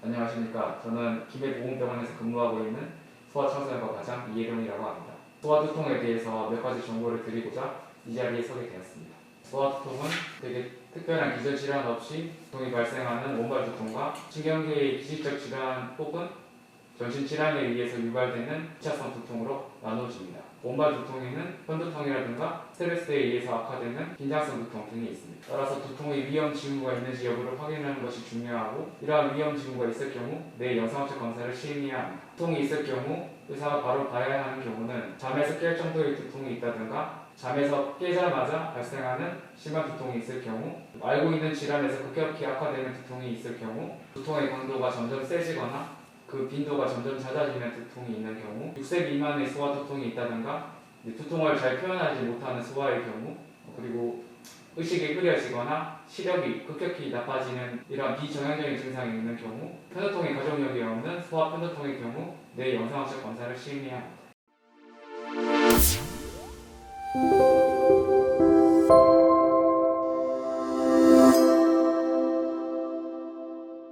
안녕하십니까. 저는 김해보건병원에서 근무하고 있는 소아청소년과 과장 이혜령이라고 합니다. 소아두통에 대해서 몇 가지 정보를 드리고자 이 자리에 서게 되었습니다. 소아두통은 되게 특별한 기전 질환 없이 두통이 발생하는 원발 두통과 신경계의 기질적 질환 혹은 전신 질환에 의해서 유발되는 2차성 두통으로 나눠집니다. 원발 두통에는 편두통이라든가 스트레스에 의해서 악화되는 긴장성 두통 등이 있습니다. 따라서 두통의 위험 징후가 있는지 여부를 확인하는 것이 중요하고 이러한 위험 징후가 있을 경우 내 영상학적 검사를 시행해야 합니다. 두통이 있을 경우 의사가 바로 봐야 하는 경우는 잠에서 깰 정도의 두통이 있다든가 잠에서 깨자마자 발생하는 심한 두통이 있을 경우 알고 있는 질환에서 급격히 악화되는 두통이 있을 경우 두통의 강도가 점점 세지거나 그 빈도가 점점 잦아지는 두통이 있는 경우 6세 미만의 소아 두통이 있다든가 두통을 잘 표현하지 못하는 소아의 경우 그리고 의식이 흐려지거나 시력이 급격히 나빠지는 이런 비정형적인 증상이 있는 경우 편두통의 가족력이 없는 소아 편두통의 경우 뇌 영상학적 검사를 시행해야 합니다.